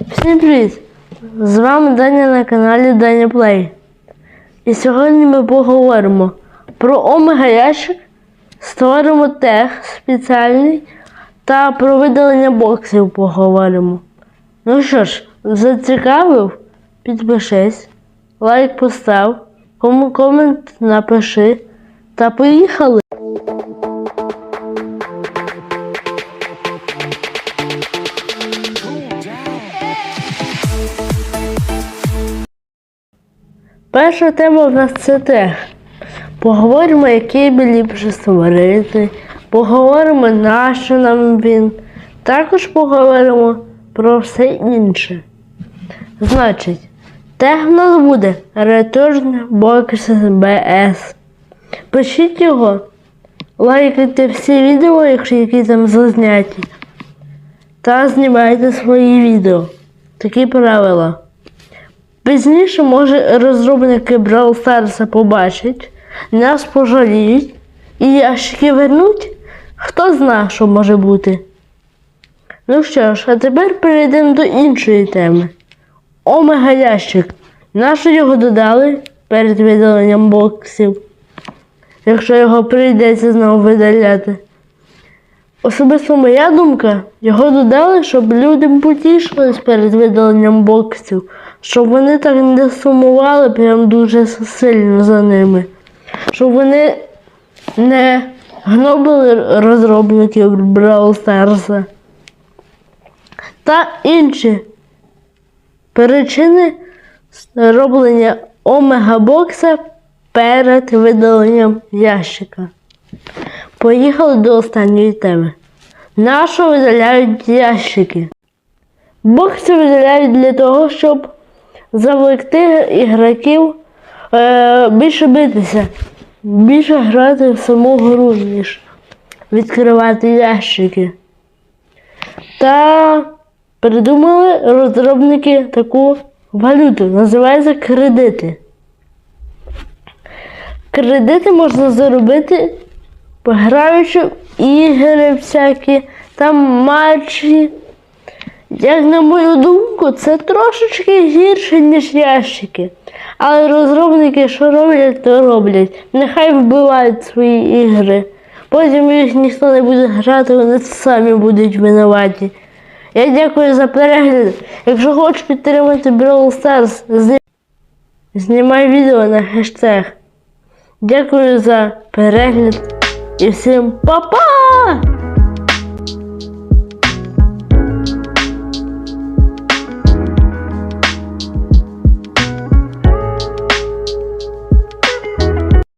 Всім привіт! З вами Даня на каналі Даня Плей. І сьогодні ми поговоримо про омега ящик, створимо тег спеціальний та про видалення боксів поговоримо. Ну що ж, зацікавив? Підпишись, лайк постав, кому комент напиши та поїхали! Перша тема в нас це тег. Поговоримо, який би ліпше створити. Поговоримо, на що нам він. Також поговоримо про все інше. Значить, тег в нас буде Return Box BS. Пишіть його, лайкайте всі відео, якщо які там зазняті. Та знімайте свої відео. Такі правила. Пізніше, може, розробники Brawl Stars побачать, нас пожаліють і ящики вернуть. Хто зна, що може бути. Ну що ж, а тепер перейдемо до іншої теми. Омега ящик. Нащо його додали перед видаленням боксів, якщо його прийдеться знову видаляти. Особисто моя думка, його додали, щоб люди потішились перед видаленням боксів, щоб вони так не сумували прям дуже сильно за ними. Щоб вони не гнобили розробників Brawl Stars. Та інші причини роблення омега бокса перед видаленням ящика. Поїхали до останньої теми. Нащо видаляють ящики? Бокси видаляють для того, щоб завлекти ігроків е, більше битися, більше грати в саму гру, ніж відкривати ящики. Та придумали розробники таку валюту, називається кредити. Кредити можна заробити, граючи ігри всякі, там матчі. Як на мою думку, це трошечки гірше, ніж ящики. Але розробники, що роблять, то роблять. Нехай вбивають свої ігри. Потім їх ніхто не буде грати, вони самі будуть винуваті. Я дякую за перегляд. Якщо хочеш підтримати Brawl Stars, зні- знімай відео на хештег. Дякую за перегляд і всім па-па!